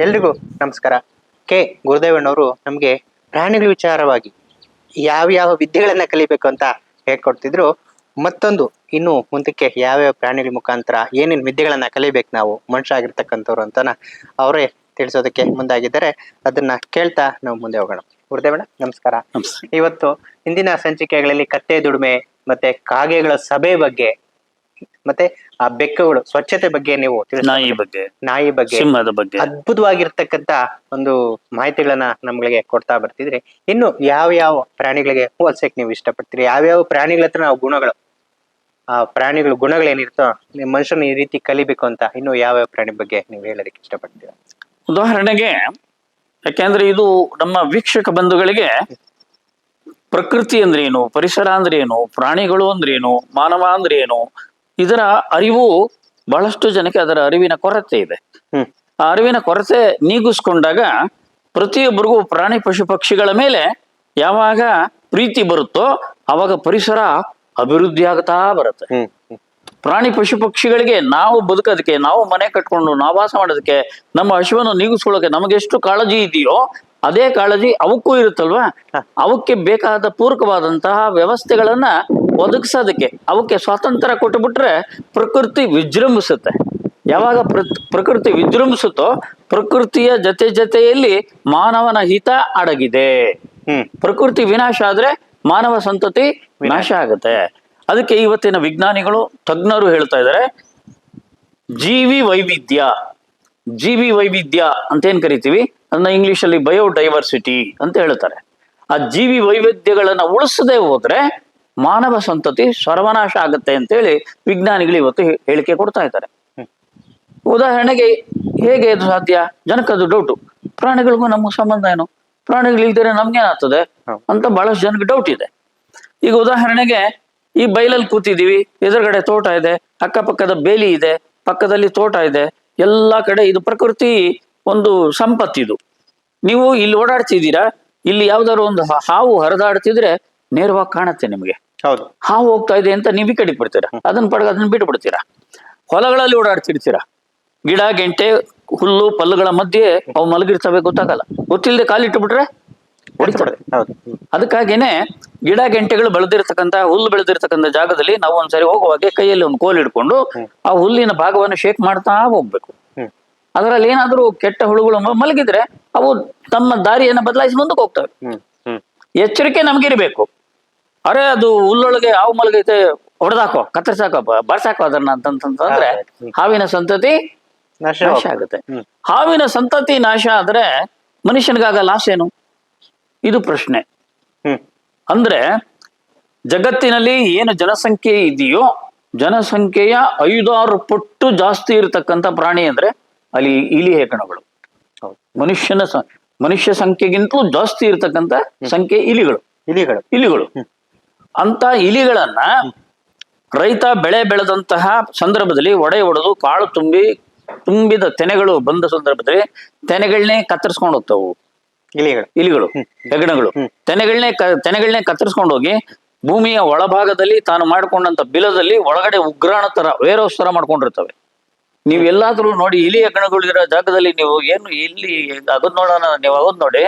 ಎಲ್ರಿಗೂ ನಮಸ್ಕಾರ. ಕೆ. ಗುರುದೇವಣ್ಣವರು ನಮಗೆ ಪ್ರಾಣಿಗಳ ವಿಚಾರವಾಗಿ ಯಾವ್ಯಾವ ವಿದ್ಯೆಗಳನ್ನ ಕಲಿಬೇಕು ಅಂತ ಹೇಳ್ಕೊಡ್ತಿದ್ರು. ಮತ್ತೊಂದು ಇನ್ನು ಮುಂದಕ್ಕೆ ಯಾವ್ಯಾವ ಪ್ರಾಣಿಗಳ ಮುಖಾಂತರ ಏನೇನು ವಿದ್ಯೆಗಳನ್ನ ಕಲಿಬೇಕು ನಾವು ಮನುಷ್ಯ ಆಗಿರ್ತಕ್ಕಂಥವ್ರು ಅಂತನ ಅವರೇ ತಿಳಿಸೋದಕ್ಕೆ ಮುಂದಾಗಿದ್ದಾರೆ. ಅದನ್ನ ಕೇಳ್ತಾ ನಾವು ಮುಂದೆ ಹೋಗೋಣ. ಗುರುದೇವಣ್ಣ ನಮಸ್ಕಾರ. ಇವತ್ತು ಇಂದಿನ ಸಂಚಿಕೆಗಳಲ್ಲಿ ಕತ್ತೆ ದುಡಿಮೆ ಮತ್ತೆ ಕಾಗೆಗಳ ಸಭೆ ಬಗ್ಗೆ ಮತ್ತೆ ಆ ಬೆಕ್ಕುಗಳು ಸ್ವಚ್ಛತೆ ಬಗ್ಗೆ ನೀವು ತಿಳಿಸ್ ನಾಯಿ ಬಗ್ಗೆ. ನಾಯಿ ಬಗ್ಗೆ. ಸಿಂಹದ ಬಗ್ಗೆ. ಅದ್ಭುತವಾಗಿರ್ತಕ್ಕಂತ ಒಂದು ಮಾಹಿತಿಗಳನ್ನ ನಮ್ಗಳಿಗೆ ಕೊಡ್ತಾ ಬರ್ತಿದ್ರಿ. ಇನ್ನು ಯಾವ ಯಾವ ಪ್ರಾಣಿಗಳಿಗೆ ಹೋಲ್ಸಕ್ ನೀವು ಇಷ್ಟಪಡ್ತೀರಿ? ಯಾವ್ಯಾವ ಪ್ರಾಣಿಗಳ ಹತ್ರ ನಾವು ಗುಣಗಳು? ಆ ಪ್ರಾಣಿಗಳ ಗುಣಗಳೇನಿರ್ತೋ ನಿಮ್ ಮನುಷ್ಯನ ಈ ರೀತಿ ಕಲಿಬೇಕು ಅಂತ ಇನ್ನು ಯಾವ ಯಾವ ಪ್ರಾಣಿ ಬಗ್ಗೆ ನೀವು ಹೇಳೋದಕ್ಕೆ ಇಷ್ಟಪಡ್ತೀರಾ? ಉದಾಹರಣೆಗೆ ಯಾಕೆಂದ್ರೆ ಇದು ನಮ್ಮ ವೀಕ್ಷಕ ಬಂಧುಗಳಿಗೆ ಪ್ರಕೃತಿ ಅಂದ್ರೆ ಏನು ಪರಿಸರ ಅಂದ್ರೆ ಏನು ಪ್ರಾಣಿಗಳು ಅಂದ್ರೆ ಏನು ಮಾನವ ಅಂದ್ರೆ ಏನು ಇದರ ಅರಿವು ಬಹಳಷ್ಟು ಜನಕ್ಕೆ ಅದರ ಅರಿವಿನ ಕೊರತೆ ಇದೆ. ಆ ಅರಿವಿನ ಕೊರತೆ ನೀಗಿಸ್ಕೊಂಡಾಗ ಪ್ರತಿಯೊಬ್ಬರಿಗೂ ಪ್ರಾಣಿ ಪಶು ಪಕ್ಷಿಗಳ ಮೇಲೆ ಯಾವಾಗ ಪ್ರೀತಿ ಬರುತ್ತೋ ಅವಾಗ ಪರಿಸರ ಅಭಿವೃದ್ಧಿ ಆಗ್ತಾ ಬರುತ್ತೆ. ಪ್ರಾಣಿ ಪಶು ಪಕ್ಷಿಗಳಿಗೆ ನಾವು ಬದುಕೋದಕ್ಕೆ ನಾವು ಮನೆ ಕಟ್ಕೊಂಡು ನಾವು ವಾಸ ಮಾಡೋದಕ್ಕೆ ನಮ್ಮ ಹಸಿವನ್ನು ನೀಗಿಸ್ಕೊಳ್ಳೋಕೆ ನಮಗೆ ಎಷ್ಟು ಕಾಳಜಿ ಇದೆಯೋ ಅದೇ ಕಾಳಜಿ ಅವಕ್ಕೂ ಇರುತ್ತಲ್ವಾ? ಅವಕ್ಕೆ ಬೇಕಾದ ಪೂರಕವಾದಂತಹ ವ್ಯವಸ್ಥೆಗಳನ್ನ ಒದಗಿಸೋದಕ್ಕೆ ಅವಕ್ಕೆ ಸ್ವಾತಂತ್ರ್ಯ ಕೊಟ್ಟುಬಿಟ್ರೆ ಪ್ರಕೃತಿ ವಿಜೃಂಭಿಸುತ್ತೆ. ಯಾವಾಗ ಪ್ರ- ಪ್ರಕೃತಿ ವಿಜೃಂಭಿಸುತ್ತೋ ಪ್ರಕೃತಿಯ ಜೊತೆ ಜೊತೆಯಲ್ಲಿ ಮಾನವನ ಹಿತ ಅಡಗಿದೆ. ಪ್ರಕೃತಿ ವಿನಾಶ ಆದ್ರೆ ಮಾನವ ಸಂತತಿ ವಿನಾಶ ಆಗುತ್ತೆ. ಅದಕ್ಕೆ ಇವತ್ತಿನ ವಿಜ್ಞಾನಿಗಳು ತಜ್ಞರು ಹೇಳ್ತಾ ಇದ್ದಾರೆ ಜೀವಿ ವೈವಿಧ್ಯ ಜೀವಿ ವೈವಿಧ್ಯ ಅಂತ ಏನ್ ಕರಿತೀವಿ? ಅದನ್ನ ಇಂಗ್ಲಿಷ್ ಅಲ್ಲಿ ಬಯೋಡೈವರ್ಸಿಟಿ ಅಂತ ಹೇಳ್ತಾರೆ. ಆ ಜೀವಿ ವೈವಿಧ್ಯಗಳನ್ನ ಉಳಿಸದೆ ಹೋದ್ರೆ ಮಾನವ ಸಂತತಿ ಸರ್ವನಾಶ ಆಗುತ್ತೆ ಅಂತೇಳಿ ವಿಜ್ಞಾನಿಗಳು ಇವತ್ತು ಹೇಳಿಕೆ ಕೊಡ್ತಾ ಇದ್ದಾರೆ. ಉದಾಹರಣೆಗೆ ಹೇಗೆ ಇದು ಸಾಧ್ಯ? ಜನಕ್ಕದು ಡೌಟು ಪ್ರಾಣಿಗಳಿಗೂ ನಮ್ಮ ಸಂಬಂಧ ಏನು? ಪ್ರಾಣಿಗಳು ಇಲ್ದಿರೆ ನಮ್ಗೇನಾಗ್ತದೆ? ಅಂತ ಬಹಳಷ್ಟು ಜನಕ್ಕೆ ಡೌಟ್ ಇದೆ. ಈಗ ಉದಾಹರಣೆಗೆ ಈ ಬೈಲಲ್ಲಿ ಕೂತಿದ್ದೀವಿ ಎದುರುಗಡೆ ತೋಟ ಇದೆ ಅಕ್ಕಪಕ್ಕದ ಬೇಲಿ ಇದೆ ಪಕ್ಕದಲ್ಲಿ ತೋಟ ಇದೆ ಎಲ್ಲ ಕಡೆ ಇದು ಪ್ರಕೃತಿ ಒಂದು ಸಂಪತ್ತಿದು. ನೀವು ಇಲ್ಲಿ ಓಡಾಡ್ತಿದ್ದೀರಾ? ಇಲ್ಲಿ ಯಾವ್ದಾದ್ರು ಒಂದು ಹಾವು ಹರಿದಾಡ್ತಿದ್ರೆ ನೇರವಾಗಿ ಕಾಣುತ್ತೆ ನಿಮಗೆ. ಹೌದು. ಹಾವು ಹೋಗ್ತಾ ಇದೆ ಅಂತ ನೀವು ಈ ಕಡೆಗೆ ಬಿಡ್ತೀರಾ? ಅದನ್ನ ಪಡಗ ಅದನ್ನ ಬಿಟ್ಟು ಬಿಡ್ತೀರಾ? ಹೊಲಗಳಲ್ಲಿ ಓಡಾಡ್ತಿರ್ತೀರಾ? ಗಿಡ ಗೆಂಟೆ ಹುಲ್ಲು ಪಲ್ಲುಗಳ ಮಧ್ಯೆ ಅವು ಮಲಗಿರ್ತವೆ ಗೊತ್ತಾಗಲ್ಲ. ಗೊತ್ತಿಲ್ಲದೆ ಕಾಲಿಟ್ಟು ಬಿಟ್ರೆ ಅದಕ್ಕಾಗಿನೇ ಗಿಡ ಗೆಂಟೆಗಳು ಬೆಳೆದಿರ್ತಕ್ಕಂಥ ಹುಲ್ಲು ಬೆಳೆದಿರ್ತಕ್ಕಂಥ ಜಾಗದಲ್ಲಿ ನಾವು ಒಂದ್ಸರಿ ಹೋಗುವಾಗ ಕೈಯಲ್ಲಿ ಒಂದು ಕೋಲ್ ಹಿಡ್ಕೊಂಡು ಆ ಹುಲ್ಲಿನ ಭಾಗವನ್ನು ಶೇಕ್ ಮಾಡ್ತಾ ಹೋಗ್ಬೇಕು. ಅದರಲ್ಲಿ ಏನಾದ್ರೂ ಕೆಟ್ಟ ಹುಳುಗಳು ಮಲಗಿದ್ರೆ ಅವು ತಮ್ಮ ದಾರಿಯನ್ನು ಬದಲಾಯಿಸಿ ಮುಂದಕ್ಕೆ ಹೋಗ್ತವೆ. ಎಚ್ಚರಿಕೆ ನಮ್ಗಿರ್ಬೇಕು. ಅರೆ ಅದು ಹುಲ್ಲೊಳಗೆ ಹಾವು ಮಲಗೈತೆ ಹೊಡೆದಾಕೋ ಕತ್ತರಿಸಾಕೋ ಬರ್ಸಾಕೋ ಅದನ್ನ ಅಂತಂತಂದ್ರೆ ಹಾವಿನ ಸಂತತಿ ನಾಶ ಆಗುತ್ತೆ. ಹಾವಿನ ಸಂತತಿ ನಾಶ ಆದ್ರೆ ಮನುಷ್ಯನಿಗಾಗ ಲಾಸ್ ಏನು? ಇದು ಪ್ರಶ್ನೆ. ಅಂದ್ರೆ ಜಗತ್ತಿನಲ್ಲಿ ಏನು ಜನಸಂಖ್ಯೆ ಇದೆಯೋ ಜನಸಂಖ್ಯೆಯ ಐದಾರು ಪಟ್ಟು ಜಾಸ್ತಿ ಇರತಕ್ಕಂತ ಪ್ರಾಣಿ ಅಂದ್ರೆ ಅಲ್ಲಿ ಇಲಿ ಹೇಕಣಗಳು. ಮನುಷ್ಯನ ಮನುಷ್ಯ ಸಂಖ್ಯೆಗಿಂತಲೂ ಜಾಸ್ತಿ ಇರತಕ್ಕಂತ ಸಂಖ್ಯೆ ಇಲಿಗಳು. ಇಲಿಗಳು. ಇಲಿಗಳು. ಅಂತ ಇಲಿಗಳನ್ನ ರೈತ ಬೆಳೆ ಬೆಳೆದಂತಹ ಸಂದರ್ಭದಲ್ಲಿ ಒಡೆ ಒಡೆದು ಕಾಳು ತುಂಬಿ ತುಂಬಿದ ತೆನೆಗಳು ಬಂದ ಸಂದರ್ಭದಲ್ಲಿ ತೆನೆಗಳನ್ನೇ ಕತ್ತರಿಸ್ಕೊಂಡು ಹೋಗ್ತಾವು. ಇಲಿಗಳು. ಇಲಿಗಳು ಹೆಗಣಗಳು ಹ್ಮ್. ತೆನೆಗಳನ್ನೇ ತೆನೆಗಳನ್ನೇ ಕತ್ತರಿಸ್ಕೊಂಡು ಹೋಗಿ ಭೂಮಿಯ ಒಳಭಾಗದಲ್ಲಿ ತಾನು ಮಾಡಿಕೊಂಡಂತ ಬಿಲದಲ್ಲಿ ಒಳಗಡೆ ಉಗ್ರಾಣ ತರ ವೇರೋಸ್ ತರ ಮಾಡ್ಕೊಂಡಿರ್ತವೆ. ನೀವು ಎಲ್ಲಾದ್ರೂ ನೋಡಿ ಇಲಿ ಹೆಗ್ಗಣಗಳು ಇರೋ ಜಾಗದಲ್ಲಿ ನೀವು ಏನು ಇಲ್ಲಿ ಅದನ್ನ ನೋಡೋಣ ನೀವು ಅದನ್ನ ನೋಡಿ.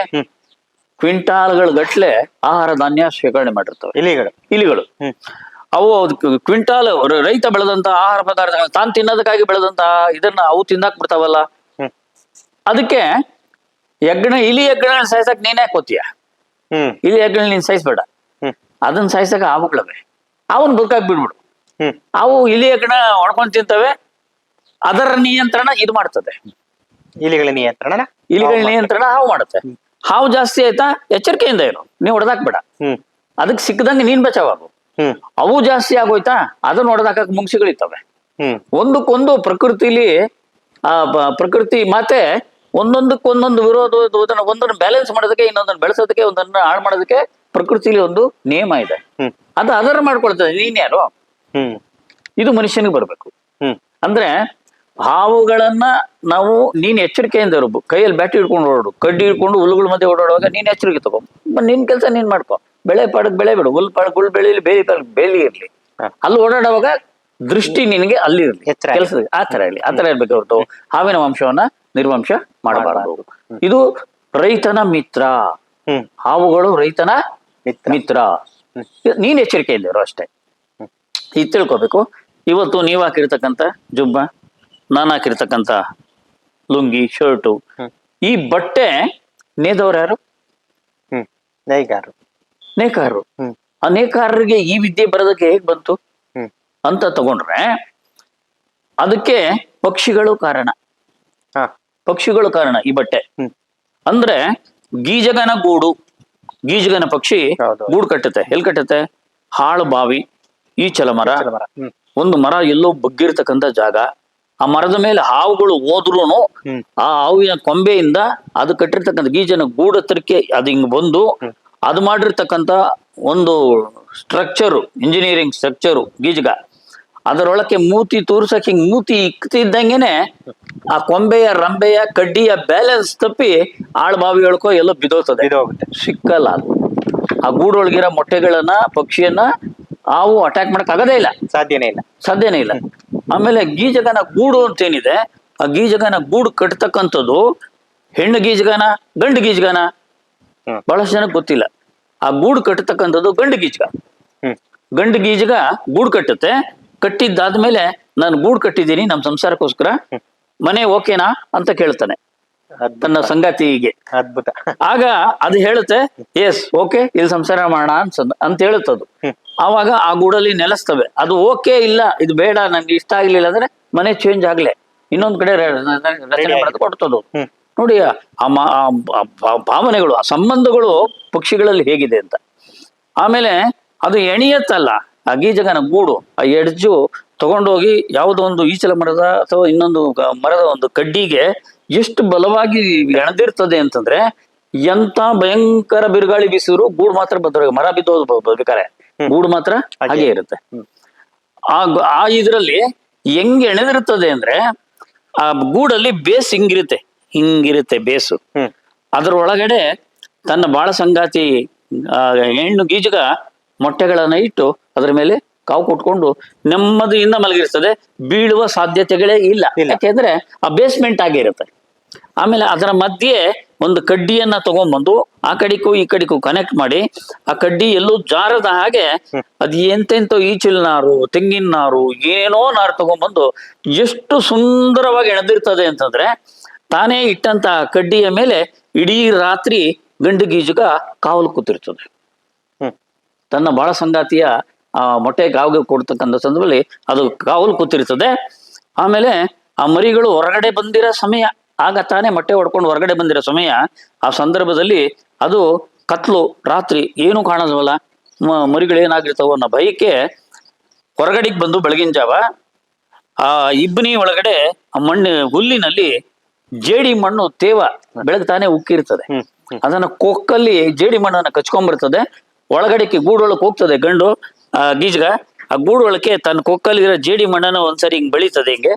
ಕ್ವಿಂಟಾಲ್ಗಳ ಗಟ್ಲೆ ಆಹಾರ ಧಾನ್ಯ ಶೇಖರಣೆ ಮಾಡಿರ್ತವೆ ಇಲಿಗಳು. ಇಲಿಗಳು. ಅವು ಕ್ವಿಂಟಾಲ್ ರೈತ ಬೆಳೆದಂತ ಆಹಾರ ಪದಾರ್ಥ ತಾನು ತಿನ್ನೋದಕ್ಕಾಗಿ ಬೆಳೆದಂತ ಇದನ್ನ ಅವು ತಿನ್ನಕ್ ಬಿಡ್ತಾವಲ್ಲ? ಅದಕ್ಕೆ ಹೆಗ್ಗಣ ಇಲಿ ಹೆಗ್ಗಣ ಸಾಯ್ಸಕ್ ನೀನೇ ಕೋತೀಯ? ಇಲಿ ಹೆಗ್ಗಣ ನೀನ್ ಸಾಯಿಸ್ಬೇಡ. ಅದನ್ನ ಸಾಯ್ಸಕ್ ಆವುಗಳವೆ ಅವನ್ ಬದುಕಾಕ್ ಬಿಡ್ಬಿಡು. ಅವು ಇಲಿ ಹೆಗ್ಗಣ ಒಣಕೊಂಡ್ ತಿಂತವೆ. ಅದರ ನಿಯಂತ್ರಣ ಇದು ಮಾಡ್ತದೆ. ಇಲಿಗಳ ನಿಯಂತ್ರಣ ಇಲಿಗಳ ನಿಯಂತ್ರಣ ಹಾವು ಮಾಡುತ್ತೆ. ಹಾವು ಜಾಸ್ತಿ ಆಯ್ತಾ? ಎಚ್ಚರಿಕೆಯಿಂದ ಇರು. ನೀವು ಹೊಡೆದಾಕ್ಬೇಡ ಬೇಡ. ಅದಕ್ಕೆ ಸಿಕ್ಕದಂಗೆ ನೀನ್ ಬಚಾವಾಗು. ಅವು ಜಾಸ್ತಿ ಆಗೋಯ್ತಾ? ಅದನ್ನ ಹೊಡೆದಾಕಕ್ ಮುಂಗ್ಸಿಗಳಿತ್ತವೆ. ಒಂದಕ್ಕೊಂದು ಪ್ರಕೃತಿಲಿ ಆ ಪ್ರಕೃತಿ ಮಾತೆ ಒಂದೊಂದಕ್ಕೊಂದೊಂದು ವಿರೋಧ ಒಂದನ್ನ ಬ್ಯಾಲೆನ್ಸ್ ಮಾಡೋದಕ್ಕೆ ಇನ್ನೊಂದನ್ನು ಬೆಳೆಸೋದಕ್ಕೆ ಒಂದನ್ನ ಹಾಳು ಮಾಡೋದಕ್ಕೆ ಪ್ರಕೃತಿಲಿ ಒಂದು ನಿಯಮ ಇದೆ. ಅದು ಅದರ ಮಾಡ್ಕೊಳ್ತದೆ. ನೀನ್ ಯಾರು? ಹ್ಮ್. ಇದು ಮನುಷ್ಯನಿಗೆ ಬರಬೇಕು. ಹ್ಮ್. ಅಂದ್ರೆ ಹಾವುಗಳನ್ನ ನಾವು ನೀನ್ ಎಚ್ಚರಿಕೆಯಿಂದ ಇರು ಕೈಯಲ್ಲಿ ಬ್ಯಾಟಿ ಹಿಡ್ಕೊಂಡು ಓಡಾಡು. ಕಡ್ಡಿ ಹಿಡ್ಕೊಂಡು ಹುಲ್ಲುಗಳ ಮಧ್ಯೆ ಓಡಾಡುವಾಗ ನೀನ್ ಎಚ್ಚರಿಕೆ ತಗೋ. ನಿನ್ ಕೆಲಸ ನೀನ್ ಮಾಡ್ಕೊ. ಬೆಳೆ ಪಾಡಕ್ ಬೆಳೆ ಬಿಡು. ಹುಲ್ ಪಾಡಕ್ ಹುಲ್ ಬೆಳೆಯಲ್ಲಿ ಬೇಲಿ ಪಾಡಕ್ ಬೇಲಿ ಇರ್ಲಿ. ಅಲ್ಲಿ ಓಡಾಡುವಾಗ ದೃಷ್ಟಿ ನಿನಗೆ ಅಲ್ಲಿ ಇರ್ಲಿ. ಕೆಲಸ ಆ ತರ ಇರ್ಲಿ ಆ ತರ ಇರ್ಬೇಕು ಹೊರತು ಹಾವಿನ ವಂಶವನ್ನ ನಿರ್ವಂಶ ಮಾಡಬಾರದು. ಇದು ರೈತನ ಮಿತ್ರ. ಹಾವುಗಳು ರೈತನ ಮಿತ್ರ. ನೀನ್ ಎಚ್ಚರಿಕೆ ನೀನ್ ಎಚ್ಚರಿಕೆಯಲ್ಲಿರೋ ಅಷ್ಟೇ. ಇದು ತಿಳ್ಕೊಬೇಕು. ಇವತ್ತು ನೀವು ಹಾಕಿರ್ತಕ್ಕಂಥ ಜುಬ್ಬ. ನಾನು ಹಾಕಿರ್ತಕ್ಕಂತ ಲುಂಗಿ ಶರ್ಟು ಈ ಬಟ್ಟೆ ನೇದವ್ರು ಯಾರು? ನೇಕಾರರು ಹ್ಮ್. ಆ ನೇಕಾರರಿಗೆ ಈ ವಿದ್ಯೆ ಬರೋದಕ್ಕೆ ಹೇಗ್ ಬಂತು? ಅಂತ ತಗೊಂಡ್ರೆ ಅದಕ್ಕೆ ಪಕ್ಷಿಗಳು ಕಾರಣ. ಪಕ್ಷಿಗಳು ಕಾರಣ ಈ ಬಟ್ಟೆ. ಅಂದ್ರೆ ಗೀಜಗನ ಗೂಡು. ಗೀಜಗನ ಪಕ್ಷಿ ಗೂಡು ಕಟ್ಟುತ್ತೆ. ಎಲ್ಲಿ ಕಟ್ಟುತ್ತೆ? ಹಾಳು ಬಾವಿ ಈ ಚಲಮರ ಒಂದು ಮರ ಎಲ್ಲೋ ಬಗ್ಗಿರ್ತಕ್ಕಂಥ ಜಾಗ. ಆ ಮರದ ಮೇಲೆ ಹಾವುಗಳು ಹೋದ್ರುನು ಆ ಹಾವಿನ ಕೊಂಬೆಯಿಂದ ಅದು ಕಟ್ಟಿರ್ತಕ್ಕಂಥ ಗೀಜನ ಗೂಡತ್ರಕ್ಕೆ ಅದು ಹಿಂಗ್ ಬಂದು ಅದ್ ಮಾಡಿರ್ತಕ್ಕಂಥ ಒಂದು ಸ್ಟ್ರಕ್ಚರ್ ಇಂಜಿನಿಯರಿಂಗ್ ಸ್ಟ್ರಕ್ಚರ್ ಗೀಜಗ. ಅದರೊಳಕ್ಕೆ ಮೂತಿ ತೂರ್ಸಕ್ ಹಿಂಗ್ ಮೂತಿ ಇಕ್ತಿದ್ದಂಗೆನೆ ಆ ಕೊಂಬೆಯ ರಂಬೆಯ ಕಡ್ಡಿಯ ಬ್ಯಾಲೆನ್ಸ್ ತಪ್ಪಿ ಆಳ್ಬಾವಿ ಹೇಳ್ಕೋ ಎಲ್ಲೋ ಬಿದೋಗ್ತದೆ ಸಿಕ್ಕಲ್ಲ ಅದು. ಆ ಗೂಡೊಳಗಿರೋ ಮೊಟ್ಟೆಗಳನ್ನ ಪಕ್ಷಿಯನ್ನ ಹಾವು ಅಟ್ಯಾಕ್ ಮಾಡಕ್ ಆಗದೇ ಇಲ್ಲ. ಸಾಧ್ಯನೇ ಇಲ್ಲ. ಸಾಧ್ಯನೇ ಇಲ್ಲ. ಆಮೇಲೆ ಗೀಜಗನ ಗೂಡು ಅಂತ ಏನಿದೆ ಆ ಗೀಜಗನ ಗೂಡು ಕಟ್ತಕ್ಕಂಥದ್ದು ಹೆಣ್ಣು ಗೀಜಗನ ಗಂಡು ಗೀಜಗನ? ಬಹಳಷ್ಟು ಜನಕ್ಕೆ ಗೊತ್ತಿಲ್ಲ. ಆ ಗೂಡು ಕಟ್ಟತಕ್ಕಂಥದ್ದು ಗಂಡು ಗೀಜಗ. ಗಂಡು ಗೀಜಗ ಗೂಡು ಕಟ್ಟುತ್ತೆ. ಕಟ್ಟಿದ್ದಾದ್ಮೇಲೆ ನಾನು ಗೂಡು ಕಟ್ಟಿದ್ದೀನಿ ನಮ್ಮ ಸಂಸಾರಕ್ಕೋಸ್ಕರ. ಮನೆ ಓಕೆನಾ ಅಂತ ಕೇಳ್ತಾನೆ. ತನ್ನ ಸಂಗಾತಿಗೆ. ಅದ್ಭುತ. ಆಗ ಅದು ಹೇಳುತ್ತೆ ಎಸ್ ಓಕೆ ಇಲ್ಲಿ ಸಂಸಾರ ಮಾಡೋಣ ಅನ್ಸದ್ ಅಂತ ಹೇಳುತ್ತದು. ಆವಾಗ ಆ ಗೂಡಲ್ಲಿ ನೆಲೆಸ್ತವೆ. ಅದು ಓಕೆ ಇಲ್ಲ ಇದು ಬೇಡ ನನ್ಗೆ ಇಷ್ಟ ಆಗ್ಲಿಲ್ಲ ಅಂದ್ರೆ ಮನೆ ಚೇಂಜ್ ಆಗ್ಲೆ. ಇನ್ನೊಂದ್ ಕಡೆ ರಚನೆ ಮಾಡೋದು ಕೊಡ್ತದು. ನೋಡಿ ಆ ಭಾವನೆಗಳು ಆ ಸಂಬಂಧಗಳು ಪಕ್ಷಿಗಳಲ್ಲಿ ಹೇಗಿದೆ ಅಂತ. ಆಮೇಲೆ ಅದು ಎಣಿಯತ್ತಲ್ಲ. ಆ ಗೀಜಗನ ಗೂಡು ಆ ಎಡ್ಜು ತಗೊಂಡೋಗಿ ಯಾವುದೋ ಒಂದು ಈಚಲ ಮರದ ಅಥವಾ ಇನ್ನೊಂದು ಮರದ ಒಂದು ಕಡ್ಡಿಗೆ ಎಷ್ಟು ಬಲವಾಗಿ ಎಣದಿರ್ತದೆ ಅಂತಂದ್ರೆ ಎಂತ ಭಯಂಕರ ಬಿರುಗಾಳಿ ಬೀಸಿದ್ರು ಗೂಡು ಮಾತ್ರ ಬದ್ರ. ಮರ ಬಿದ್ದೋದು ಬೇಕಾರೆ. ಗೂಡು ಮಾತ್ರ ಹಾಗೆ. ಇರುತ್ತೆ. ಆ ಆ ಇದ್ರಲ್ಲಿ ಹೆಂಗ್ ಎಣೆದಿರ್ತದೆ ಅಂದ್ರೆ ಆ ಗೂಡಲ್ಲಿ ಬೇಸ್ ಹಿಂಗಿರುತ್ತೆ. ಹಿಂಗಿರುತ್ತೆ ಬೇಸು. ಅದ್ರ ಒಳಗಡೆ ತನ್ನ ಬಾಳ ಸಂಗಾತಿ ಹೆಣ್ಣು ಗೀಜಗ ಮೊಟ್ಟೆಗಳನ್ನ ಇಟ್ಟು ಅದ್ರ ಮೇಲೆ ಕಾವು ಕೊಟ್ಕೊಂಡು ನೆಮ್ಮದಿಯಿಂದ ಮಲಗಿರ್ತದೆ. ಬೀಳುವ ಸಾಧ್ಯತೆಗಳೇ ಇಲ್ಲ. ಇಲ್ಲ. ಯಾಕೆಂದ್ರೆ ಆ ಬೇಸ್ಮೆಂಟ್ ಆಗಿರುತ್ತೆ ಆಮೇಲೆ ಅದರ ಮಧ್ಯೆ ಒಂದು ಕಡ್ಡಿಯನ್ನ ತಗೊಂಡ್ಬಂದು ಆ ಕಡಿಕೂ ಈ ಕಡಿಗೂ ಕನೆಕ್ಟ್ ಮಾಡಿ ಆ ಕಡ್ಡಿ ಎಲ್ಲೂ ಜಾರದ ಹಾಗೆ ಅದ್ ಎಂತೆಂತೋ ಈಚಿಲ್ ನಾರು ತೆಂಗಿನ ನಾರು ಏನೋ ನಾರು ತಗೊಂಡ್ಬಂದು ಎಷ್ಟು ಸುಂದರವಾಗಿ ಎಣದಿರ್ತದೆ ಅಂತಂದ್ರೆ ತಾನೇ ಇಟ್ಟಂತ ಕಡ್ಡಿಯ ಮೇಲೆ ಇಡೀ ರಾತ್ರಿ ಗಂಡು ಗೀಜುಗ ಕಾವಲು ಕೂತಿರ್ತದೆ. ತನ್ನ ಬಾಳ ಸಂಗಾತಿಯ ಆ ಮೊಟ್ಟೆ ಕಾವಿಗೆ ಕೊಡ್ತಕ್ಕಂಥ ಸಂದರ್ಭದಲ್ಲಿ ಅದು ಕಾವಲು ಕೂತಿರ್ತದೆ. ಆಮೇಲೆ ಆ ಮರಿಗಳು ಹೊರಗಡೆ ಬಂದಿರೋ ಸಮಯ ಆಗ ತಾನೇ ಮೊಟ್ಟೆ ಹೊಡ್ಕೊಂಡು ಹೊರಗಡೆ ಬಂದಿರೋ ಸಮಯ ಆ ಸಂದರ್ಭದಲ್ಲಿ ಅದು ಕತ್ಲು ರಾತ್ರಿ ಏನು ಕಾಣೋದವಲ್ಲ ಮರಿಗಳೇನಾಗಿರ್ತಾವೋ ಅನ್ನೋ ಭಯಕ್ಕೆ ಹೊರಗಡೆಗೆ ಬಂದು ಬೆಳಗಿನ ಜಾವ ಆ ಇಬ್ಬನಿ ಒಳಗಡೆ ಆ ಮಣ್ಣು ಹುಲ್ಲಿನಲ್ಲಿ ಜೇಡಿ ಮಣ್ಣು ತೇವ ಬೆಳಗ್ತಾನೆ ಉಕ್ಕಿರ್ತದೆ. ಅದನ್ನ ಕೊಕ್ಕಲ್ಲಿ ಜೇಡಿ ಮಣ್ಣನ್ನ ಕಚ್ಕೊಂಡ್ಬರ್ತದೆ. ಒಳಗಡೆಗೆ ಗೂಡೊಳಕ್ಕೆ ಹೋಗ್ತದೆ ಗಂಡು ಆ ಗೀಜಗ. ಆ ಗೂಡೊಳಕ್ಕೆ ತನ್ನ ಕೊಕ್ಕಲ್ಲಿರೋ ಜೇಡಿ ಮಣ್ಣನ್ನು ಒಂದ್ಸರಿ ಹಿಂಗ್ ಬೆಳೀತದೆ ಹಿಂಗೆ.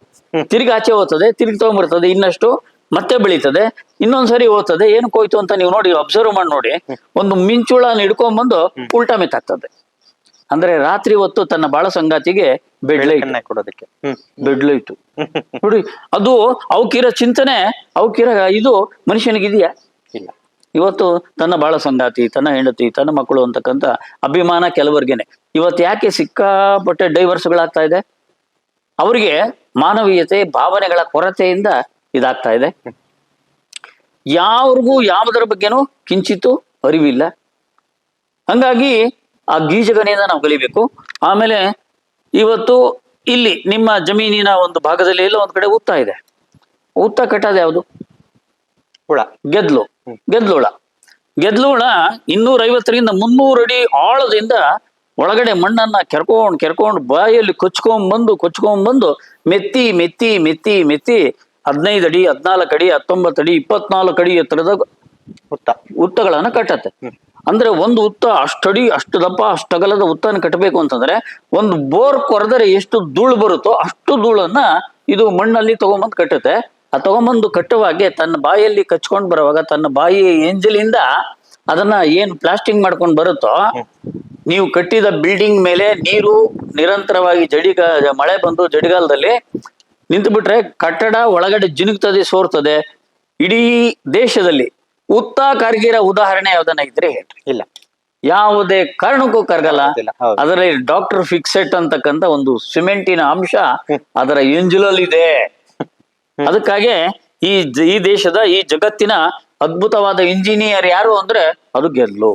ತಿರ್ಗಿ ಆಚೆ ಹೋಗ್ತದೆ ತಿರ್ಗಿ ತಗೊಂಡ್ಬರ್ತದೆ ಇನ್ನಷ್ಟು. ಮತ್ತೆ ಬೆಳೀತದೆ ಇನ್ನೊಂದ್ಸರಿ ಹೋಗ್ತದೆ ಏನಕ್ಕೆ ಹೋಯ್ತು ಅಂತ ನೀವು ನೋಡಿ ಅಬ್ಸರ್ವ್ ಮಾಡಿ ನೋಡಿ ಒಂದು ಮಿಂಚುಳನ ಹಿಡ್ಕೊಂಡ್ಬಂದು ಉಲ್ಟಾ ಮೆತ್ತಾಗ್ತದೆ ಅಂದ್ರೆ ರಾತ್ರಿ ಹೊತ್ತು ತನ್ನ ಬಾಳ ಸಂಗಾತಿಗೆ ಬೆಡ್ಲೈಟ್ ಕೊಡೋದಕ್ಕೆ. ಬೆಡ್ಲೈಟು ನೋಡಿ ಅದು ಅವಕ್ಕಿರೋ ಚಿಂತನೆ ಅವಕ್ಕಿರೋ ಇದು ಮನುಷ್ಯನಿಗಿದೆಯಾ? ಇಲ್ಲ. ಇವತ್ತು ತನ್ನ ಬಾಳ ಸಂಗಾತಿ ತನ್ನ ಹೆಂಡತಿ ತನ್ನ ಮಕ್ಕಳು ಅಂತಕ್ಕಂಥ ಅಭಿಮಾನ ಕೆಲವರ್ಗೆನೆ. ಇವತ್ತು ಯಾಕೆ ಸಿಕ್ಕಾಪಟ್ಟೆ ಡೈವರ್ಸ್ಗಳಾಗ್ತಾ ಇದೆ? ಅವರಿಗೆ ಮಾನವೀಯತೆ ಭಾವನೆಗಳ ಕೊರತೆಯಿಂದ ಇದಾಗ್ತಾ ಇದೆ. ಯಾವ್ರಿಗೂ ಯಾವುದರ ಬಗ್ಗೆನೂ ಕಿಂಚಿತ್ತು ಅರಿವಿಲ್ಲ. ಹಂಗಾಗಿ ಆ ಗೀಜಗನೆಯಿಂದ ನಾವು ಕಲಿಬೇಕು. ಆಮೇಲೆ ಇವತ್ತು ಇಲ್ಲಿ ನಿಮ್ಮ ಜಮೀನಿನ ಒಂದು ಭಾಗದಲ್ಲಿ ಎಲ್ಲ ಒಂದ್ ಕಡೆ ಉತ್ತ ಇದೆ. ಉತ್ತ ಕಟ್ಟೋದು ಯಾವುದು? ಹುಳ. ಗೆದ್ಲು. ಗೆದ್ಲುಳ ಹುಳ ಗೆದ್ಲು ಹುಳ ಇನ್ನೂರ ಐವತ್ತರಿಂದ ಮುನ್ನೂರು ಅಡಿ ಆಳದಿಂದ ಒಳಗಡೆ ಮಣ್ಣನ್ನ ಕೆರ್ಕೊಂಡು ಕೆರ್ಕೊಂಡು ಬಾಯಲ್ಲಿ ಕೊಚ್ಕೊಂಡ್ ಬಂದು ಕೊಚ್ಕೊಂಡ್ ಬಂದು ಮೆತ್ತಿ ಮೆತ್ತಿ ಮೆತ್ತಿ ಮೆತ್ತಿ ಹದಿನೈದು ಅಡಿ ಹದಿನಾಲ್ಕು ಅಡಿ ಹತ್ತೊಂಬತ್ತು ಅಡಿ ಇಪ್ಪತ್ನಾಲ್ಕು ಅಡಿ ಎತ್ತರದ ಉತ್ತ. ಉತ್ತಗಳನ್ನ ಕಟ್ಟತ್ತೆ. ಅಂದ್ರೆ ಒಂದು ಉತ್ತ ಅಷ್ಟಡಿ ಅಷ್ಟು ದಪ್ಪ ಅಷ್ಟಗಲದ ಉತ್ತನ ಕಟ್ಟಬೇಕು ಅಂತಂದ್ರೆ ಒಂದು ಬೋರ್ ಕೊರೆದರೆ ಎಷ್ಟು ಧೂಳು ಬರುತ್ತೋ ಅಷ್ಟು ಧೂಳನ್ನ ಇದು ಮಣ್ಣಲ್ಲಿ ತಗೊಂಬಂದು ಕಟ್ಟುತ್ತೆ. ಆ ತಗೊಂಬಂದು ಕಟ್ಟುವಾಗೆ ತನ್ನ ಬಾಯಲ್ಲಿ ಕಚ್ಕೊಂಡ್ ಬರುವಾಗ ತನ್ನ ಬಾಯಿ ಎಂಜಲಿಂದ ಅದನ್ನ ಏನು ಪ್ಲಾಸ್ಟಿಂಗ್ ಮಾಡ್ಕೊಂಡು ಬರುತ್ತೋ ನೀವು ಕಟ್ಟಿದ ಬಿಲ್ಡಿಂಗ್ ಮೇಲೆ ನೀರು ನಿರಂತರವಾಗಿ ಜಡಿಗ ಮಳೆ ಬಂದು ಜಡಿಗಾಲದಲ್ಲಿ ನಿಂತು ಬಿಟ್ರೆ ಕಟ್ಟಡ ಒಳಗಡೆ ಜಿನುಗ್ತದೆ ಸೋರ್ತದೆ. ಇಡೀ ದೇಶದಲ್ಲಿ ಉತ್ತ ಕರ್ಗಿರ ಉದಾಹರಣೆ ಯಾವ್ದನ್ನ ಇದ್ರೆ ಹೇಳ್ರಿ. ಇಲ್ಲ. ಯಾವುದೇ ಕಾರಣಕ್ಕೂ ಕರ್ಗಲ್ಲ. ಅದರಲ್ಲಿ ಡಾಕ್ಟರ್ ಫಿಕ್ಸೆಟ್ ಅಂತಕ್ಕಂತ ಒಂದು ಸಿಮೆಂಟಿನ ಅಂಶ ಅದರ ಎಂಜಲಲ್ಲಿದೆ ಅದಕ್ಕಾಗಿ ಈ ಈ ದೇಶದ ಈ ಜಗತ್ತಿನ ಅದ್ಭುತವಾದ ಇಂಜಿನಿಯರ್ ಯಾರು ಅಂದ್ರೆ ಅದು ಗೆದ್ಲು.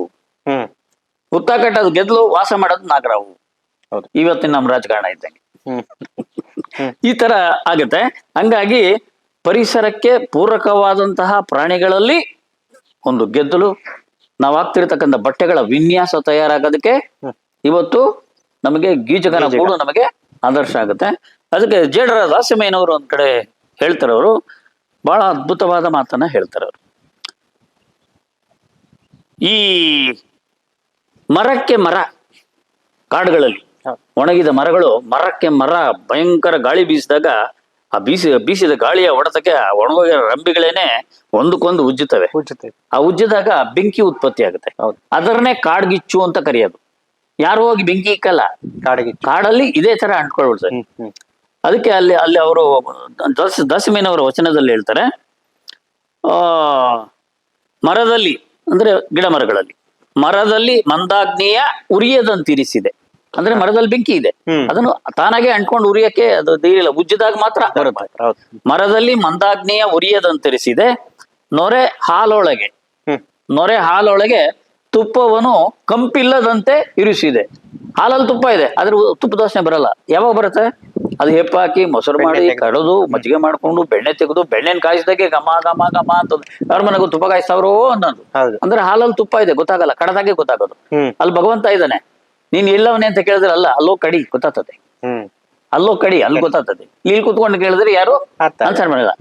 ಹ್ಮ್. ಹುತ್ತ ಕಟ್ಟೋದು ಗೆದ್ಲು ವಾಸ ಮಾಡೋದು ನಾಗರಾವು. ಇವತ್ತಿನ ನಮ್ಮ ರಾಜಕಾರಣ ಇದ್ದಂಗೆ. ಈ ತರ ಆಗತ್ತೆ. ಹಂಗಾಗಿ ಪರಿಸರಕ್ಕೆ ಪೂರಕವಾದಂತಹ ಪ್ರಾಣಿಗಳಲ್ಲಿ ಒಂದು ಗೆದ್ದಲು ನಾವು ಹಾಕ್ತಿರ್ತಕ್ಕಂಥ ಬಟ್ಟೆಗಳ ವಿನ್ಯಾಸ ತಯಾರಾಗೋದಕ್ಕೆ. ಇವತ್ತು ನಮಗೆ ಗೀಜಗನ ಕೂಡ ನಮಗೆ ಆದರ್ಶ ಆಗುತ್ತೆ. ಅದಕ್ಕೆ ಜೇಡರ ದಾಸಿಮಯ್ಯನವರು ಒಂದ್ ಕಡೆ ಹೇಳ್ತಾರೆ ಅವರು. ಬಹಳ ಅದ್ಭುತವಾದ ಮಾತನ್ನ ಹೇಳ್ತಾರೆ ಅವರು. ಈ ಮರಕ್ಕೆ ಮರ ಕಾಡುಗಳಲ್ಲಿ. ಒಣಗಿದ ಮರಗಳು ಮರಕ್ಕೆ ಮರ ಭಯಂಕರ ಗಾಳಿ ಬೀಸಿದಾಗ ಆ ಬೀಸಿ ಬೀಸಿದ ಗಾಳಿಯ ಹೊಡೆತಕ್ಕೆ ಆ ರಂಬಿಗಳೇನೆ ಒಂದಕ್ಕೊಂದು ಉಜ್ಜುತ್ತವೆ. ಉಜ್ಜುತ್ತೆ ಆ ಉಜ್ಜಿದಾಗ ಬೆಂಕಿ ಉತ್ಪತ್ತಿ ಆಗುತ್ತೆ. ಹೌದು. ಅದರನ್ನೇ ಕಾಡ್ಗಿಚ್ಚು ಅಂತ ಕರೆಯೋದು. ಯಾರು ಹೋಗಿ ಬೆಂಕಿ ಇಕ್ಕಲ್ಲ? ಕಾಡಿಗೆ ಕಾಡಲ್ಲಿ ಇದೇ ತರ ಅಂಟ್ಕೊಳ್ಬಿಡ್ತಾರೆ. ಹ್ಮ್ ಹ್ಮ್. ಅದಕ್ಕೆ ಅಲ್ಲಿ ಅಲ್ಲಿ ಅವರು ದಸ ದಸಮೇನವರ ವಚನದಲ್ಲಿ ಹೇಳ್ತಾರೆ ಆ ಮರದಲ್ಲಿ ಅಂದ್ರೆ ಗಿಡ ಮರಗಳಲ್ಲಿ ಮರದಲ್ಲಿ ಮಂದಾಗ್ನಿಯ ಉರಿಯದಂತಿರಿಸಿದೆ. ಅಂದ್ರೆ ಮರದಲ್ಲಿ ಬೆಂಕಿ ಇದೆ. ಅದನ್ನು ತಾನಾಗೆ ಅಂಟ್ಕೊಂಡು ಉರಿಯಕ್ಕೆ ಅದು ಧೈರ್ಯ ಉಜ್ಜಿದಾಗ ಮಾತ್ರ ಬರುತ್ತೆ. ಮರದಲ್ಲಿ ಮಂದಾಗ್ನಿಯ ಉರಿಯದಂತರಿಸಿದೆ. ನೊರೆ ಹಾಲೊಳಗೆ. ನೊರೆ ಹಾಲೊಳಗೆ ತುಪ್ಪವನ್ನು ಕಂಪಿಲ್ಲದಂತೆ ಇರಿಸಿದೆ. ಹಾಲಲ್ಲಿ ತುಪ್ಪ ಇದೆ ಆದ್ರೆ ತುಪ್ಪ ತುಪ್ಪದ ವಾಸನೆ ಬರಲ್ಲ. ಯಾವಾಗ ಬರುತ್ತೆ? ಅದು ಹೆಪ್ಪಾಕಿ ಮೊಸರು ಮಾಡಿ ಕಡದು ಮಜ್ಜಿಗೆ ಮಾಡ್ಕೊಂಡು ಬೆಣ್ಣೆ ತೆಗೆದು ಬೆಣ್ಣೆನ ಕಾಯಿಸಿದಾಗೆ ಗಮ ಘಮ ಘಮ ಅಂತ ಯಾರ ಮನೆಗೂ ತುಪ್ಪ ಕಾಯಿಸ್ತಾವ್ರೋ ಅನ್ನೋದು. ಅಂದ್ರೆ ಹಾಲಲ್ಲಿ ತುಪ್ಪ ಇದೆ ಗೊತ್ತಾಗಲ್ಲ ಕಡದಾಗೆ ಗೊತ್ತಾಗೋದು. ಅಲ್ಲಿ ಭಗವಂತ ಇದ್ದಾನೆ. ನೀನ್ ಎಲ್ಲವನೇ ಅಂತ ಕೇಳಿದ್ರೆ ಅಲ್ಲ ಅಲ್ಲೋ ಕಡಿ ಗೊತ್ತಾಗ್ತದೆ. ಅಲ್ಲೋ ಕಡಿ ಅಲ್ಲಿ ಗೊತ್ತಾಗ್ತದೆ. ಇಲ್ಲಿ ಕುತ್ಕೊಂಡು ಕೇಳಿದ್ರೆ ಯಾರು. ಆನ್ಸರ್ ಮಾಡಲ್ಲ.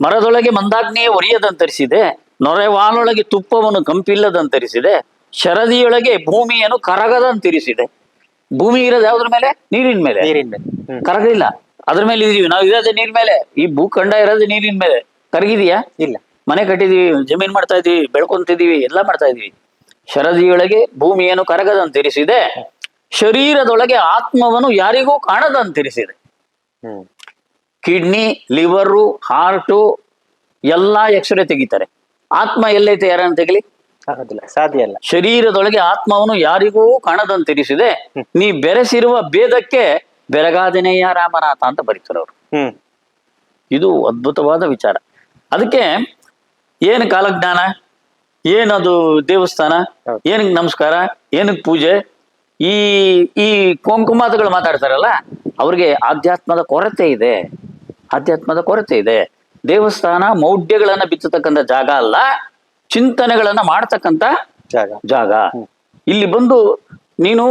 ಮರದೊಳಗೆ ಮಂದಾಗ್ನೇ ಒರಿಯದಂತರಿಸಿದೆ ನೊರೆವಾಲೊಳಗೆ ತುಪ್ಪವನ್ನು ಕಂಪಿಲ್ಲದಂತರಿಸಿದೆ ಶರದಿಯೊಳಗೆ ಭೂಮಿಯನ್ನು ಕರಗದಂತಿರಿಸಿದೆ. ಭೂಮಿ ಇರೋದು ಯಾವ್ದ್ರ ಮೇಲೆ? ನೀರಿನ ಮೇಲೆ. ನೀರಿನ ಮೇಲೆ. ಕರಗಲಿಲ್ಲ. ಕರಗಿಲ್ಲ ಅದ್ರ ಮೇಲೆ ಇದೀವಿ ನಾವು ಇರೋದೇ ನೀರ್ ಮೇಲೆ. ಈ ಭೂಖಂಡ ಇರೋದೇ ನೀರಿನ ಮೇಲೆ. ಕರಗಿದೀಯಾ? ಇಲ್ಲ. ಮನೆ ಕಟ್ಟಿದೀವಿ ಜಮೀನ್ ಮಾಡ್ತಾ ಇದೀವಿ ಬೆಳ್ಕೊಂತಿದೀವಿ ಎಲ್ಲಾ ಮಾಡ್ತಾ ಇದೀವಿ. ಶರದಿಯೊಳಗೆ ಭೂಮಿಯನ್ನು ಕರಗದಂತಿರಿಸಿದೆ. ಶರೀರದೊಳಗೆ ಆತ್ಮವನ್ನು ಯಾರಿಗೂ ಕಾಣದಂತಿರಿಸಿದೆ. ಕಿಡ್ನಿ ಲಿವರು ಹಾರ್ಟು ಎಲ್ಲಾ ಎಕ್ಸ್ರೇ ತೆಗಿತಾರೆ. ಆತ್ಮ ಎಲ್ಲೈತೆ ಯಾರನ್ನ ತೆಗಿಲಿ? ಆಗೋದಿಲ್ಲ ಸಾಧ್ಯ ಇಲ್ಲ. ಶರೀರದೊಳಗೆ ಆತ್ಮವನ್ನು ಯಾರಿಗೂ ಕಾಣದಂತಿರಿಸಿದೆ. ನೀ ಬೆರೆಸಿರುವ ಭೇದಕ್ಕೆ ಬೆರಗಾದನೆಯ ರಾಮನಾಥ ಅಂತ ಬರೀತಾರೆ ಅವರು. ಇದು ಅದ್ಭುತವಾದ ವಿಚಾರ. ಅದಕ್ಕೆ ಏನು ಕಾಲಜ್ಞಾನ? ಏನದು ದೇವಸ್ಥಾನ? ಏನಕ್ ಏನಕ್ಕೆ ನಮಸ್ಕಾರ? ಏನಕ್ ಪೂಜೆ? ಈ ಈ ಕೋಂಕುಮಾತಗಳು ಮಾತಾಡ್ತಾರಲ್ಲ ಅವ್ರಿಗೆ ಆಧ್ಯಾತ್ಮದ ಕೊರತೆ ಇದೆ. ಆಧ್ಯಾತ್ಮದ ಕೊರತೆ ಇದೆ. ದೇವಸ್ಥಾನ ಮೌಢ್ಯಗಳನ್ನ ಬಿತ್ತತಕ್ಕಂಥ ಜಾಗ ಅಲ್ಲ ಚಿಂತನೆಗಳನ್ನ ಮಾಡ್ತಕ್ಕಂತ ಜಾಗ. ಜಾಗ. ಇಲ್ಲಿ ಬಂದು ನೀನು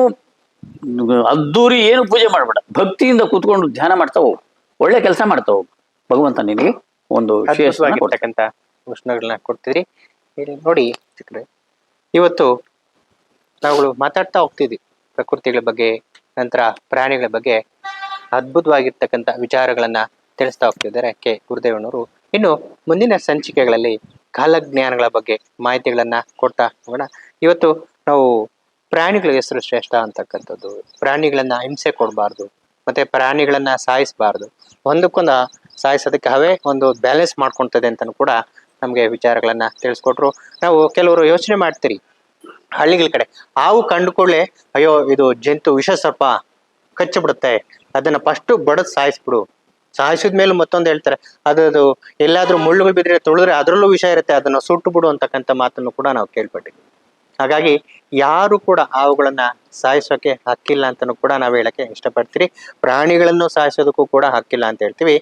ಅದ್ದೂರಿ ಏನು ಪೂಜೆ ಮಾಡಬೇಡ. ಭಕ್ತಿಯಿಂದ ಕೂತ್ಕೊಂಡು ಧ್ಯಾನ ಮಾಡ್ತಾ ಹೋಗು. ಒಳ್ಳೆ ಕೆಲಸ ಮಾಡ್ತಾ ಹೋಗು. ಭಗವಂತ ನಿನಗೆ ಒಂದು ವಿಶೇಷವಾಗಿ ಕೊಡ್ತೀರಿ ಉಷ್ಣಗಳನ್ನ ಕೊಡ್ತಿದ್ರಿ. ಇಲ್ಲಿ ನೋಡಿ ಚಿಕ್ಕರೆ ಇವತ್ತು ನಾವುಗಳು ಮಾತಾಡ್ತಾ ಹೋಗ್ತಿದ್ವಿ ಪ್ರಕೃತಿಗಳ ಬಗ್ಗೆ, ನಂತರ ಪ್ರಾಣಿಗಳ ಬಗ್ಗೆ, ಅದ್ಭುತವಾಗಿರ್ತಕ್ಕಂಥ ವಿಚಾರಗಳನ್ನ ತಿಳಿಸ್ತಾ ಹೋಗ್ತಿದ್ದಾರೆ ಕೆ. ಗುರುದೇವನವರು. ಇನ್ನು ಮುಂದಿನ ಸಂಚಿಕೆಗಳಲ್ಲಿ ಕಾಲಜ್ಞಾನಗಳ ಬಗ್ಗೆ ಮಾಹಿತಿಗಳನ್ನ ಕೊಡ್ತಾ ಹೋಗೋಣ. ಇವತ್ತು ನಾವು ಪ್ರಾಣಿಗಳ ಹೆಸರು ಶ್ರೇಷ್ಠ ಅಂತಕ್ಕಂಥದ್ದು. ಪ್ರಾಣಿಗಳನ್ನ ಹಿಂಸೆ ಕೊಡಬಾರ್ದು, ಮತ್ತೆ ಪ್ರಾಣಿಗಳನ್ನ ಸಾಯಿಸಬಾರ್ದು. ಒಂದಕ್ಕೊಂದು ಸಾಯಿಸೋದಕ್ಕೆ ಅವೇ ಒಂದು ಬ್ಯಾಲೆನ್ಸ್ ಮಾಡ್ಕೊಳ್ತದೆ ಅಂತಲೂ ಕೂಡ ನಮಗೆ ವಿಚಾರಗಳನ್ನ ತಿಳಿಸ್ಕೊಟ್ರು. ನಾವು ಕೆಲವರು ಯೋಚನೆ ಮಾಡ್ತೀರಿ. ಹಳ್ಳಿಗಳ ಕಡೆ ಹಾವು ಕಂಡುಕೊಳ್ಳೆ ಅಯ್ಯೋ, ಇದು ಜಂತು ವಿಷ ಸರ್ಪ ಕಚ್ಚಿಬಿಡುತ್ತೆ. ಅದನ್ನ ಫಸ್ಟ್ ಬಡದ್ ಸಾಯಿಸ್ಬಿಡು. ಸಾಯಿಸಿದ ಮೇಲೆ ಮತ್ತೊಂದು ಹೇಳ್ತಾರೆ, ಅದದು ಎಲ್ಲಾದ್ರೂ ಮುಳ್ಳುಗಳು ಬಿದ್ದರೆ ತುಳಿದ್ರೆ ಅದರಲ್ಲೂ ವಿಷ ಇರುತ್ತೆ, ಅದನ್ನ ಸುಟ್ಟು ಬಿಡು ಅಂತಕ್ಕಂಥ ಮಾತನ್ನು ಕೂಡ ನಾವು ಕೇಳ್ಪಟ್ಟಿವಿ. ಹಾಗಾಗಿ ಯಾರು ಕೂಡ ಹಾವುಗಳನ್ನ ಸಾಯಿಸೋಕೆ ಹಕ್ಕಿಲ್ಲ ಅಂತಲೂ ಕೂಡ ನಾವು ಹೇಳಕ್ಕೆ ಇಷ್ಟಪಡ್ತೀರಿ. ಪ್ರಾಣಿಗಳನ್ನು ಸಾಯಿಸೋದಕ್ಕೂ ಕೂಡ ಹಕ್ಕಿಲ್ಲ ಅಂತ ಹೇಳ್ತೀವಿ.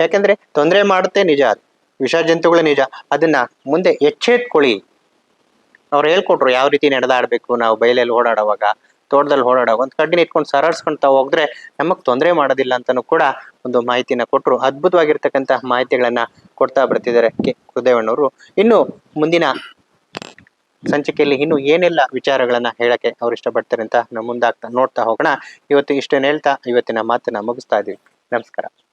ಯಾಕಂದ್ರೆ ತೊಂದರೆ ಮಾಡುತ್ತೆ ನಿಜ ಅದು. ವಿಷ ಜಂತುಗಳು ನಿಜ. ಅದನ್ನ ಮುಂದೆ ಎಚ್ಚೆತ್ಕೊಳ್ಳಿ. ಅವ್ರು ಹೇಳ್ಕೊಟ್ರು ಯಾವ ರೀತಿ ನಡೆದಾಡ್ಬೇಕು ನಾವು ಬಯಲಲ್ಲಿ ಓಡಾಡುವಾಗ, ತೋಟದಲ್ಲಿ ಓಡಾಡುವಾಗ. ಒಂದು ಕಡ್ಡಿನ ಇಟ್ಕೊಂಡು ಸರಾಡ್ಸ್ಕೊಂತ ಹೋದ್ರೆ ನಮಗ್ ತೊಂದರೆ ಮಾಡೋದಿಲ್ಲ ಅಂತಾನು ಕೂಡ ಒಂದು ಮಾಹಿತಿನ ಕೊಟ್ರು. ಅದ್ಭುತವಾಗಿರ್ತಕ್ಕಂಥ ಮಾಹಿತಿಗಳನ್ನ ಕೊಡ್ತಾ ಬರ್ತಿದ್ದಾರೆ ಕೆ ಗುರುದೇವಣ್ಣವರು ಇನ್ನು ಮುಂದಿನ ಸಂಚಿಕೆಯಲ್ಲಿ ಇನ್ನು ಏನೆಲ್ಲ ವಿಚಾರಗಳನ್ನ ಹೇಳಕ್ಕೆ ಅವ್ರು ಇಷ್ಟಪಡ್ತಾರೆ ಅಂತ ನಾವು ಮುಂದಾಗ್ತಾ ನೋಡ್ತಾ ಹೋಗೋಣ. ಇವತ್ತು ಇಷ್ಟೇನು ಹೇಳ್ತಾ, ಇವತ್ತಿನ ಮಾತನ್ನ ಮುಗಿಸ್ತಾ ಇದೀವಿ. ನಮಸ್ಕಾರ.